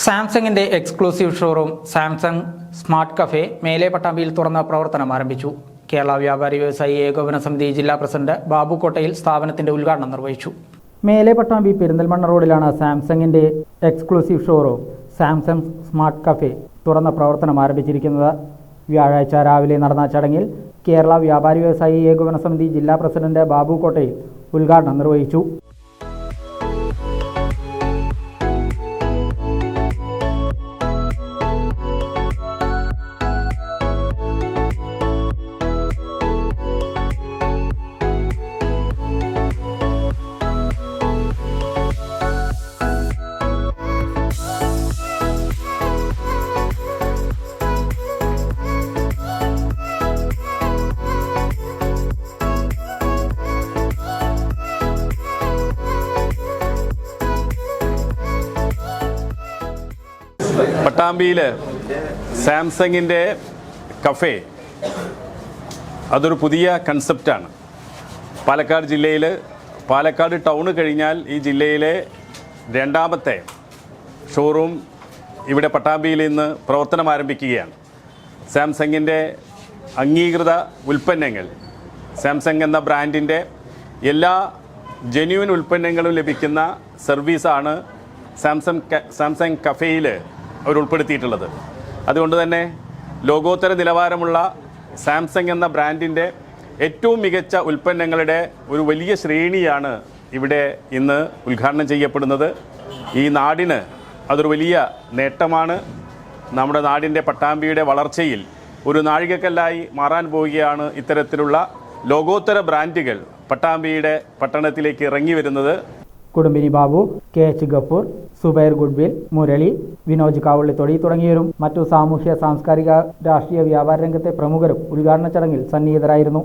സാംസങ്ങിന്റെ exclusive showroom Samsung smart cafe മേലെ പട്ടാമ്പിയിൽ തുറന്ന പ്രവർത്തനം ആരംഭിച്ചു. കേരള വ്യാപാരി വ്യവസായി ഏകോപന സമിതി ജില്ലാ പ്രസിഡന്റ് ബാബു കോട്ടയിൽ സ്ഥാപനത്തിന്റെ ഉദ്ഘാടനം നിർവഹിച്ചു. മേലെ പട്ടാമ്പി പെരിന്തൽമണ്ണ റോഡിലാണ് സാംസങ്ങിന്റെ exclusive showroom Samsung smart cafe തുറന്ന പ്രവർത്തനം ആരംഭിച്ചിരിക്കുന്നത്. വ്യാഴാഴ്ച രാവിലെ നടന്ന ചടങ്ങിൽ കേരള വ്യാപാരി വ്യവസായി ഏകോപന സമിതി ജില്ലാ പ്രസിഡന്റ് ബാബു കോട്ടയിൽ ഉദ്ഘാടനം നിർവഹിച്ചു. പട്ടാമ്പിയിൽ സാംസങ്ങിന്റെ കഫേ. അതൊരു പുതിയ കൺസെപ്റ്റാണ്. പാലക്കാട് ജില്ലയിൽ പാലക്കാട് ടൗൺ കഴിഞ്ഞാൽ ഈ ജില്ലയിലെ രണ്ടാമത്തെ ഷോറൂം ഇവിടെ പട്ടാമ്പിയിൽ ഇന്ന് പ്രവർത്തനം ആരംഭിക്കുകയാണ്. സാംസങ്ങിന്റെ അംഗീകൃത ഉൽപ്പന്നങ്ങൾ സാംസങ് എന്ന ബ്രാൻഡിന്റെ എല്ലാ ജെന്യൂൻ ഉൽപ്പന്നങ്ങളും ലഭിക്കുന്ന സർവീസാണ് സാംസങ് സാംസങ് കഫേയിൽ അവർ ഉൾപ്പെടുത്തിയിട്ടുള്ളത്. അതുകൊണ്ട് തന്നെ ലോകോത്തര നിലവാരമുള്ള സാംസങ് എന്ന ബ്രാൻഡിന്റെ ഏറ്റവും മികച്ച ഉൽപ്പന്നങ്ങളുടെ ഒരു വലിയ ശ്രേണിയാണ് ഇവിടെ ഇന്ന് ഉദ്ഘാടനം ചെയ്യപ്പെടുന്നത്. ഈ നാടിന് അതൊരു വലിയ നേട്ടമാണ്. നമ്മുടെ നാടിന്റെ പട്ടാമ്പിയുടെ വളർച്ചയിൽ ഒരു നാഴികക്കല്ലായി മാറാൻ പോവുകയാണ് ഇത്തരത്തിലുള്ള ലോകോത്തര ബ്രാൻഡുകൾ പട്ടാമ്പിയുടെ പട്ടണത്തിലേക്ക് ഇറങ്ങി വരുന്നത്. കുടുംബിനി Babu K H Gafoor Subair goodwill Murali Vinoj Kavallithodi തുടങ്ങിയവരും മറ്റു സാമൂഹ്യ സാംസ്കാരിക രാഷ്ട്രീയ വ്യാപാര രംഗത്തെ പ്രമുഖരും ഉദ്ഘാടന ചടങ്ങിൽ സന്നിഹിതരായിരുന്നു.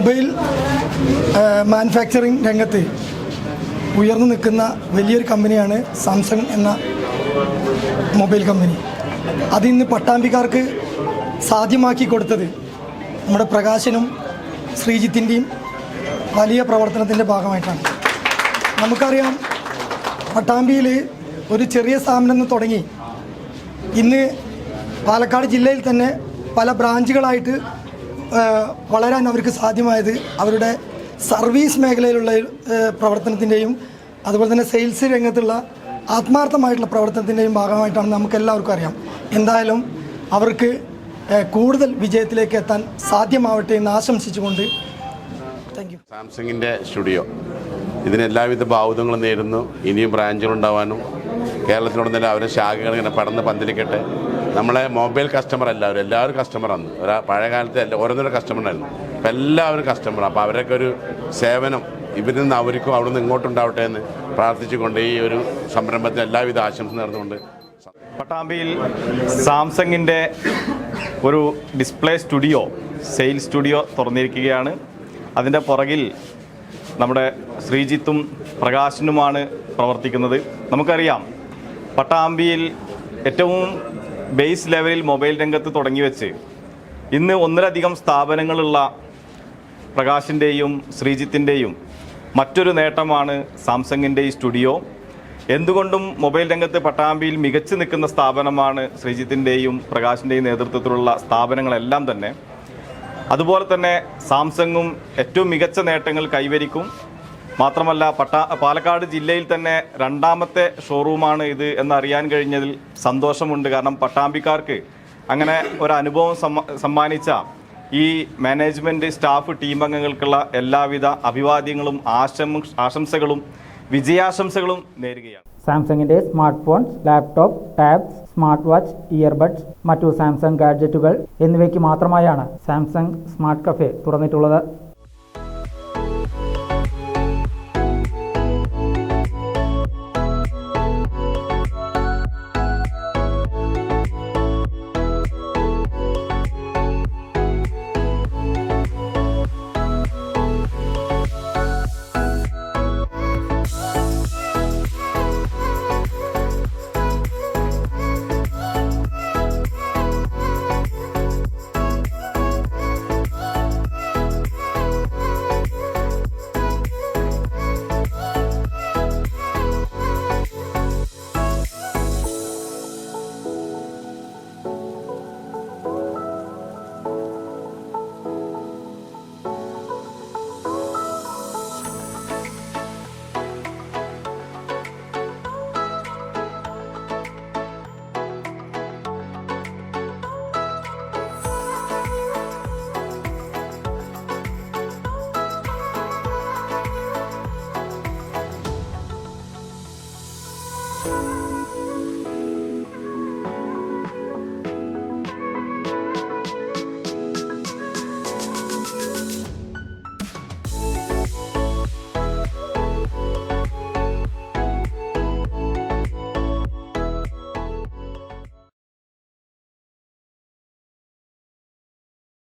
മൊബൈൽ മാനുഫാക്ചറിങ് രംഗത്ത് ഉയർന്നു നിൽക്കുന്ന വലിയൊരു കമ്പനിയാണ് സാംസങ് എന്ന മൊബൈൽ കമ്പനി. അതിന്ന് പട്ടാമ്പിക്കാർക്ക് സാധ്യമാക്കി കൊടുത്തത് നമ്മുടെ പ്രകാശനും ശ്രീജിത്തിന്റെയും വലിയ പ്രവർത്തനത്തിന്റെ ഭാഗമായിട്ടാണ്. നമുക്കറിയാം പട്ടാമ്പിയിൽ ഒരു ചെറിയ സ്ഥാപനം നിന്ന് തുടങ്ങി ഇന്ന് പാലക്കാട് ജില്ലയിൽ തന്നെ പല ബ്രാഞ്ചുകളായിട്ട് വളരാൻ അവർക്ക് സാധ്യമായത് അവരുടെ സർവീസ് മേഖലയിലുള്ള പ്രവർത്തനത്തിന്റെയും അതുപോലെ തന്നെ സെയിൽസ് രംഗത്തുള്ള ആത്മാർത്ഥമായിട്ടുള്ള പ്രവർത്തനത്തിന്റെയും ഭാഗമായിട്ടാണ് നമുക്ക് എല്ലാവർക്കും അറിയാം. എന്തായാലും അവർക്ക് കൂടുതൽ വിജയത്തിലേക്ക് എത്താൻ സാധ്യമാവട്ടെ എന്ന് ആശംസിച്ചുകൊണ്ട് താങ്ക് യു. സാംസങ്ങിന്റെ സ്റ്റുഡിയോ. ഇതിന് എല്ലാവിധ ഭാവുതങ്ങളും നേരുന്നു. ഇനിയും ബ്രാഞ്ചുകൾ ഉണ്ടാവാനും കേരളത്തിലുടനീളം അവരുടെ ശാഖകൾ ഇങ്ങനെ പടന്ന് പന്തലിക്കട്ടെ നമ്മളെ മൊബൈൽ കസ്റ്റമർ എല്ലാവരും എല്ലാവരും കസ്റ്റമറാണ് ഒരാ പഴയ കാലത്തെ ഓരോന്നോരോ കസ്റ്റമർ ആയിരുന്നു. അപ്പം എല്ലാവരും കസ്റ്റമർ അപ്പോൾ അവരൊക്കെ ഒരു സേവനം ഇവരിൽ നിന്ന് അവർക്കും അവിടെ നിന്ന് ഇങ്ങോട്ടുണ്ടാവട്ടെ എന്ന് പ്രാർത്ഥിച്ചുകൊണ്ട് ഈ ഒരു സംരംഭത്തിന് എല്ലാവിധ ആശംസ നേർന്നുകൊണ്ട് പട്ടാമ്പിയിൽ സാംസങ്ങിന്റെ ഒരു ഡിസ്പ്ലേ സ്റ്റുഡിയോ സെയിൽ സ്റ്റുഡിയോ തുറന്നിരിക്കുകയാണ്. അതിന്റെ പുറകിൽ നമ്മുടെ ശ്രീജിത്തും പ്രകാശനുമാണ് പ്രവർത്തിക്കുന്നത്. നമുക്കറിയാം പട്ടാമ്പിയിൽ ഏറ്റവും ബേസ് ലെവലിൽ മൊബൈൽ രംഗത്ത് തുടങ്ങി വെച്ച് ഇന്ന് ഒന്നിലധികം സ്ഥാപനങ്ങളുള്ള പ്രകാശിന്റെയും ശ്രീജിത്തിന്റെയും മറ്റൊരു നേട്ടമാണ് സാംസങ്ങിന്റെ ഈ സ്റ്റുഡിയോ. എന്തുകൊണ്ടും മൊബൈൽ രംഗത്ത് പട്ടാമ്പിയിൽ മികച്ചു നിൽക്കുന്ന സ്ഥാപനമാണ് ശ്രീജിത്തിന്റെയും പ്രകാശിന്റെയും നേതൃത്വത്തിലുള്ള സ്ഥാപനങ്ങളെല്ലാം തന്നെ. അതുപോലെ തന്നെ സാംസങ്ങും ഏറ്റവും മികച്ച നേട്ടങ്ങൾ കൈവരിക്കും. മാത്രമല്ല പട്ട പാലക്കാട് ജില്ലയിൽ തന്നെ രണ്ടാമത്തെ ഷോറൂമാണ് ഇത് എന്നറിയാൻ കഴിഞ്ഞതിൽ സന്തോഷമുണ്ട്. കാരണം പട്ടാമ്പിക്കാർക്ക് അങ്ങനെ ഒരു അനുഭവം സമ്മാനിച്ച ഈ മാനേജ്മെന്റ് സ്റ്റാഫ് ടീം അംഗങ്ങൾക്കുള്ള എല്ലാവിധ അഭിവാദ്യങ്ങളും ആശം ആശംസകളും വിജയാശംസകളും നേരുകയാണ്. സാംസങ്ങിന്റെ smart phone laptop tabs smart watch earbuds മറ്റു സാംസങ് ഗാഡ്ജറ്റുകൾ എന്നിവയ്ക്ക് മാത്രമായാണ് സാംസങ് സ്മാർട്ട് കഫേ തുറന്നിട്ടുള്ളത്.